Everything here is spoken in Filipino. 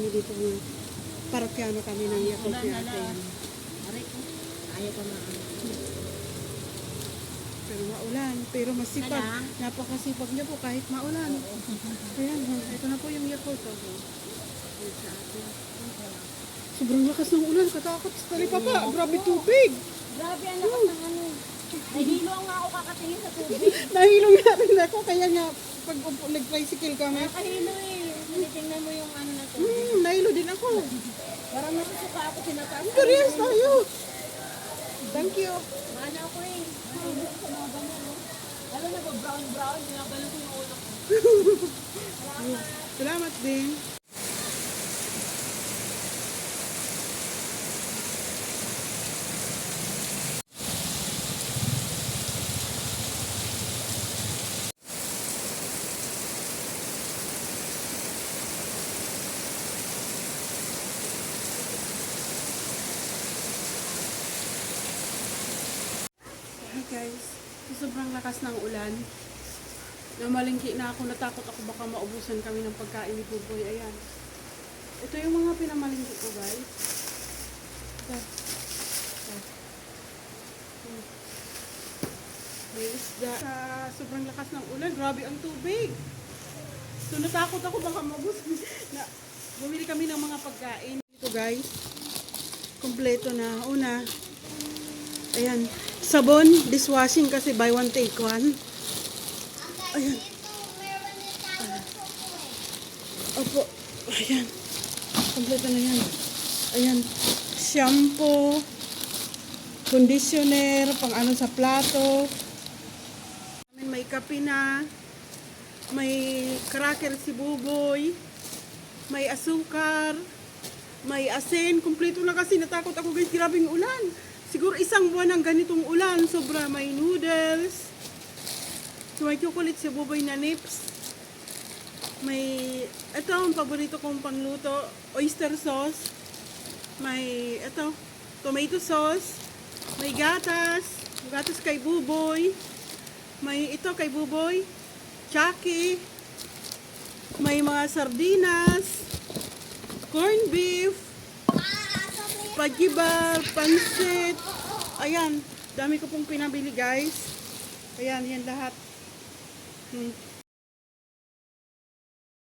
kami dito ng parokyano kami ng Yakult Ulan ni na ate. lang. Aray ko. Ayaw ko maano. Pero maulan, pero masipag. Napakasipag niya po kahit maulan. Ayan, oh, ito na po yung ate. Sobrang lakas ng ulan, katakot sa talipapa. Grabe tubig. Grabe, ang lakas ng ano. Nahilo nga ako kakatingin sa tubig. Nahilong nga rin ako, kaya nga pag nag-tricycle kami, Nakahilo eh. Tinitingnan mo yung ano na tubig. hmm, nahilo din ako. Parang nasusuka ako tinataas. Parehas tayo. Thank you. Mana ako eh. Nahilo sa mga ganyan. Alam na ba, brown brown, ginagano ko yung ulo ko. Salamat din. Hi guys, sa sobrang lakas ng ulan, namalingki na ako, natakot ako baka maubusan kami ng pagkain ni Buboy. Ayan. Ito yung mga pinamalingki ko guys. Ito. Ito. May isda. Sa sobrang lakas ng ulan, grabe ang tubig. So natakot ako baka maubusan. Na, bumili kami ng mga pagkain. Ito guys, kompleto na. Una, Ayan. Sabon, dishwashing kasi buy one take one. Ayan. Opo. Ayan. Kompleto na yan. Ayan. Shampoo. Conditioner. Pang ano sa plato. May kape na. May cracker si Buboy. May asukar. May asin. Kompleto na kasi natakot ako guys. Grabing ulan. Siguro isang buwan ng ganitong ulan. Sobra may noodles. So, may chocolate si Buboy na nips. May, ito ang paborito kong pangluto. Oyster sauce. May, ito, tomato sauce. May gatas. Gatas kay Buboy. May ito kay Buboy. Chucky. May mga sardinas. Corned beef. Pajibar, pansit. Ayan, dami ko pong pinabili guys. Ayan, yan lahat. Hmm.